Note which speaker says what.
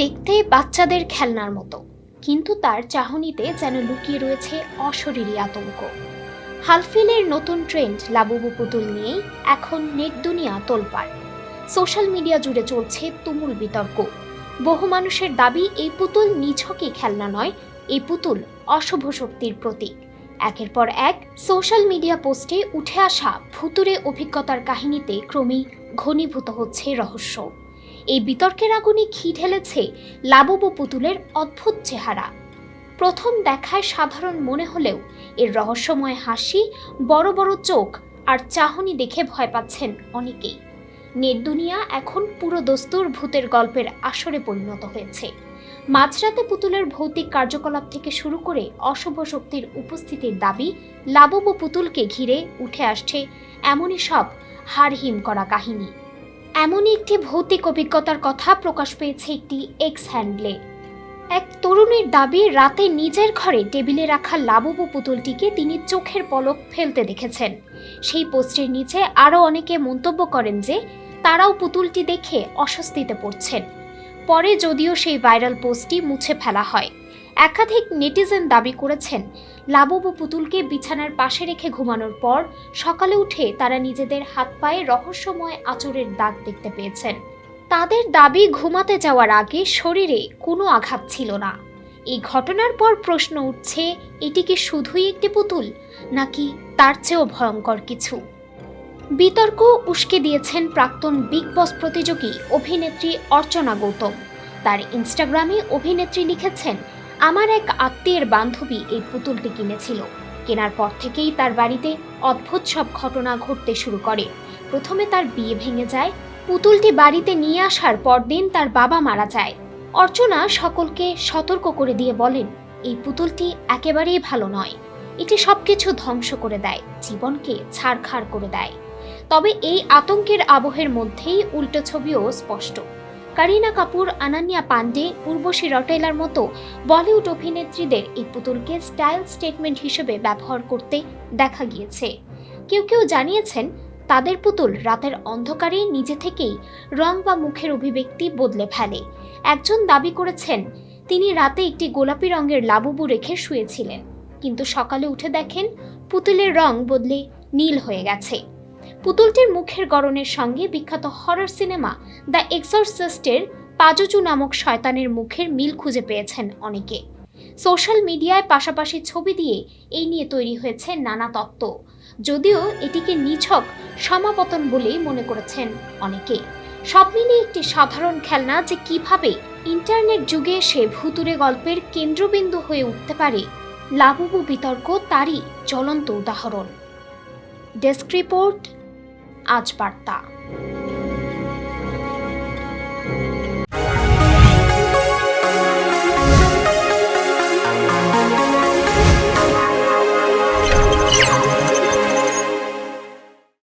Speaker 1: দেখতে বাচ্চাদের খেলনার মতো। কিন্তু তার চাহনিতে যেন লুকিয়ে রয়েছে অশরীরী আতঙ্ক। হালফিলের নতুন ট্রেন্ড লাবুবু পুতুল নিয়েই এখন নেট দুনিয়া তোলপাড়। সোশ্যাল মিডিয়া জুড়ে চলছে তুমুল বিতর্ক। বহু মানুষের দাবি, এই পুতুল নিছকই খেলনা নয়, এই পুতুল অশুভ শক্তির প্রতীক। একের পর এক সোশ্যাল মিডিয়া পোস্টে উঠে আসা ভুতুরে অভিজ্ঞতার কাহিনীতে ক্রমেই ঘনীভূত হচ্ছে রহস্য। এই বিতর্কের আগুনে ঘি ঢেলেছে লাবুবু পুতুলের অদ্ভুত চেহারা। প্রথম দেখায় সাধারণ মনে হলেও এর রহস্যময় হাসি, বড় বড় চোখ আর চাহনি দেখে ভয় পাচ্ছেন অনেকেই। নেট দুনিয়া এখন পুরো দস্তুর ভূতের গল্পের আসরে পরিণত হয়েছে। মাঝরাতে পুতুলের ভৌতিক কার্যকলাপ থেকে শুরু করে অশুভ শক্তির উপস্থিতির দাবি লাবব পুতুলকে ঘিরে উঠে আসছে এমনই সব হারহিম করা কাহিনী। এমনই একটি ভৌতিক অভিজ্ঞতার কথা প্রকাশ পেয়েছে একটি এক্স হ্যান্ডলে। এক তরুণীর দাবি, রাতে নিজের ঘরে টেবিলে রাখা লাবুবু পুতুলটিকে তিনি চোখের পলক ফেলতে দেখেছেন। সেই পোস্টের নিচে আরও অনেকে মন্তব্য করেন যে, তারাও পুতুলটি দেখে অস্বস্তিতে পড়ছেন। পরে যদিও সেই ভাইরাল পোস্টটি মুছে ফেলা হয়। একাধিক নেটিজেন দাবি করেছেন। লাবুবু পুতুলকে বিছানার পাশে রেখে ঘুমানোর পর সকালে উঠে তারা নিজেদের হাত পায়ে রহস্যময় আচরের দাগ দেখতে পেয়েছেন। তাদের দাবি ঘুমাতে যাওয়ার আগে শরীরে কোনো আঘাত ছিল না। এই ঘটনার পর প্রশ্ন উঠছে, এটি কি শুধুই একটি পুতুল, নাকি তার চেয়েও ভয়ঙ্কর কিছু? বিতর্ক উস্কে দিয়েছেন প্রাক্তন বিগ বস প্রতিযোগী অভিনেত্রী অর্চনা গৌতম। তার ইনস্টাগ্রামে অভিনেত্রী লিখেছেন আমার এক আত্মীয়ের বান্ধবী এই পুতুলটি কিনেছিল। কেনার পর থেকেই তার বাড়িতে অদ্ভুত সব ঘটনা ঘটতে শুরু করে। প্রথমে তার বিয়ে ভেঙে যায়, পুতুলটি বাড়িতে নিয়ে আসার পরদিন তার বাবা মারা যায়। অর্চনা সকলকে সতর্ক করে দিয়ে বলেন, এই পুতুলটি একেবারেই ভালো নয়। এটি সবকিছু ধ্বংস করে দেয়, জীবনকে ছাড়খাড় করে দেয়। তবে এই আতঙ্কের আবহের মধ্যেই উল্টো ছবিও স্পষ্ট। কারিনা কাপুর আনান্যা পান্ডে, উর্বশী রটেলার মতো বলিউড অভিনেত্রীদের এই পুতুলকে স্টাইল স্টেটমেন্ট হিসেবে ব্যবহার করতে দেখা গিয়েছে। কেউ কেউ জানিয়েছেন, তাদের পুতুল রাতের অন্ধকারে নিজে থেকেই রং বা মুখের অভিব্যক্তি বদলে ফেলে। একজন দাবি করেছেন, তিনি রাতে একটি গোলাপি রঙের লাবুবু রেখে শুয়েছিলেন। কিন্তু সকালে উঠে দেখেন, পুতুলের রং বদলে নীল হয়ে গেছে। পুতুলটির মুখের গড়নের সঙ্গে বিখ্যাত হরর সিনেমা দ্য এক্সরসিস্টের পাজুচু নামক শয়তানের মুখের মিল খুঁজে পেয়েছেন অনেকে। সোশ্যাল মিডিয়ায় পাশাপাশি ছবি দিয়ে এই নিয়ে তৈরি হয়েছে নানা তত্ত্ব। যদিও এটিকে নিছক সমাপতন বলেই মনে করেছেন অনেকে। সব মিলিয়ে একটি সাধারণ খেলনা যে কীভাবে ইন্টারনেট যুগে সে ভুতুরে গল্পের কেন্দ্রবিন্দু হয়ে উঠতে পারে, লাবুবু বিতর্ক তারই জ্বলন্ত উদাহরণ। ডেস্ক রিপোর্ট আজ বার্তা।